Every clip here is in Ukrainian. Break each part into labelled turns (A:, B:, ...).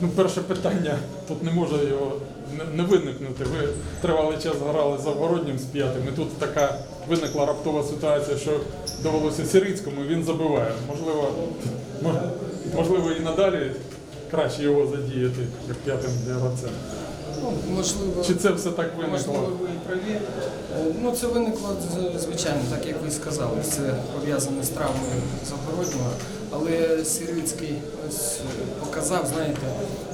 A: Ну, перше питання, тут не може його не- виникнути. Ви тривалий час грали за Городнім з п'ятим, і тут така виникла раптова ситуація, що довелося Сирицькому, він забиває. Можливо, можливо і надалі краще його задіяти, як п'ятим гравцем.
B: Ну, можливо,
A: Чи це все так
B: можливо,
A: виникло?
B: ви і праві. Е, Ну, це виникло звичайно, так як ви сказали. Це пов'язане з травмою Загороднього. Але Сирицький ось е, показав, знаєте,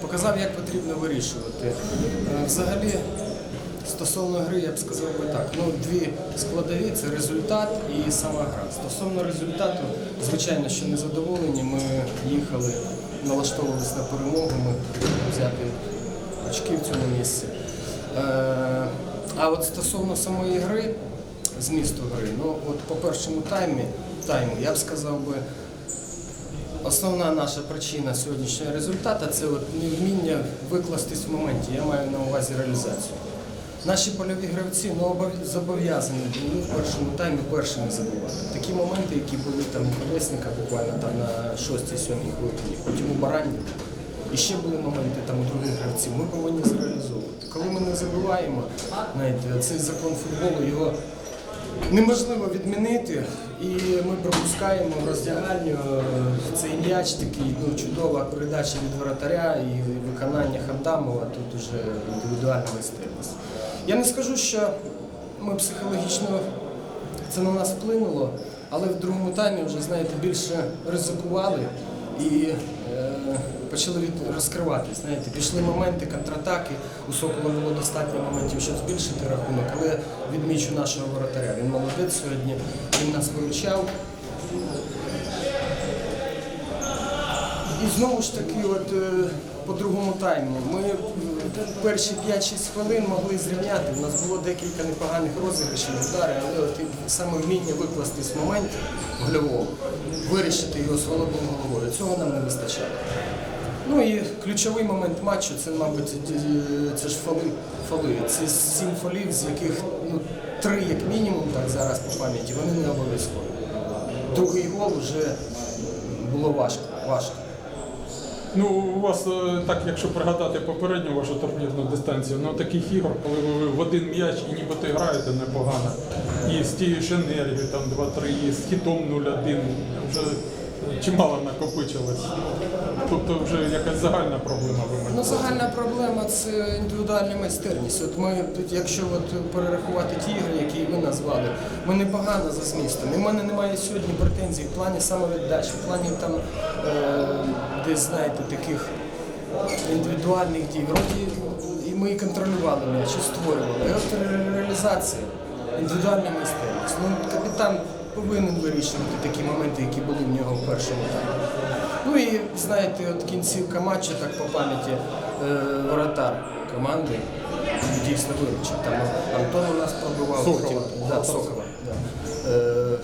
B: показав, як потрібно вирішувати. Е, Взагалі, стосовно гри, я б сказав би так. Ну, дві складові це результат і сама гра. Стосовно результату, звичайно, що не задоволені. Ми їхали, налаштовувалися на перемогу. Ми взяти очки в цьому місці. Е, А от стосовно самої гри, змісту гри, ну от по першому таймі, тайму, я б сказав би, основна наша причина сьогоднішнього результату це от невміння викластись в моменті. Я маю на увазі реалізацію. Наші польові гравці ну, обов- зобов'язані були в першому таймі першими забувати. Такі моменти, які були там у Колесника буквально там на 6-7 хвилині, потім у Баранні. І ще були моменти там у других гравців. Ми повинні зреалізовувати. Коли ми не забуваємо, знаєте, цей закон футболу його неможливо відмінити. І ми пропускаємо в роздягальню е, цей м'яч, такий ну, чудова передача від воротаря і виконання Хамдамова тут уже індивідуальна майстерність. Я не скажу, що ми психологічно це на нас вплинуло, але в другому таймі вже знаєте більше ризикували і е, почали від, розкриватись. Знаєте, пішли моменти контратаки. У Сокола було достатньо моментів, щоб збільшити рахунок, але відмічу нашого воротаря. Він молодець сьогодні, він нас виручав. І знову ж таки, от е, по другому тайму, ми е, перші 5-6 хвилин могли зрівняти. У нас було декілька непоганих розіграшів, удари, але от саме вміння викластись в момент гольового, вирішити його з холодною головою. Цього нам не вистачало. Ну і ключовий момент матчу це, мабуть, це ж фоли. фоли. Це сім фолів, з яких ну, три як мінімум, так зараз по пам'яті, вони не обов'язкові. Другий гол вже було важко. важко.
A: Ну, у вас е, так, якщо пригадати попередню вашу турнірну дистанцію, ну таких ігор, коли ви в один м'яч і нібито граєте непогано, і з тією ж енергією, там 2-3, і з хітом 0-1, вже чимало накопичилось. Тобто вже якась загальна проблема ви
B: Ну, загальна проблема це індивідуальна майстерність. От ми, якщо от перерахувати ті ігри, які ви назвали, ми непогано за змістом. В мене немає сьогодні претензій в плані самовіддачі, в плані там е, десь знаєте таких індивідуальних дій. Вроді і ми і контролювали і створювали. І от реалізація, індивідуальна майстерність. Ну, капітан повинен вирішувати такі моменти, які були в нього в першому таймі. Ну і знаєте, от кінцівка матчу, так по пам'яті, е, воротар команди дійсно виручив. Там Антон у нас пробивав,
A: Сокола.
B: да, Сокола. Да. Е,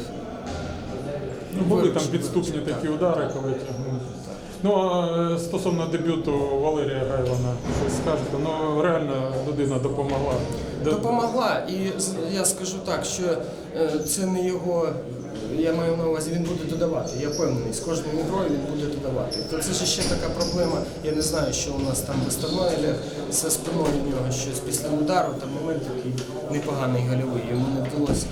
A: Ну, були там підступні такі удари, коли тягнули. Ну, а е, стосовно дебюту Валерія Гайлана, щось скажете, ну реально людина допомогла.
B: Допомогла, і я скажу так, що е, це не його. Я маю на увазі, він буде додавати. Я впевнений, з кожною грою він буде додавати. То це ж ще така проблема. Я не знаю, що у нас там виставної зі спиною у нього щось після удару, там момент такий непоганий гольовий. Йому не вдалося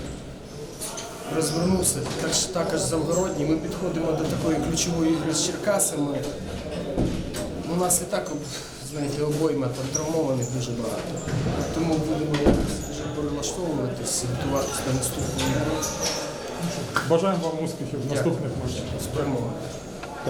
B: розвернувся. Так ж також Завгородній. Ми підходимо до такої ключової ігри з Черкасами. У нас і так, знаєте, обойма там травмованих дуже багато. Тому будемо перелаштовуватись, готуватися до наступного.
A: Бажаємо вам успіхів в наступних матчах.
B: перемогою.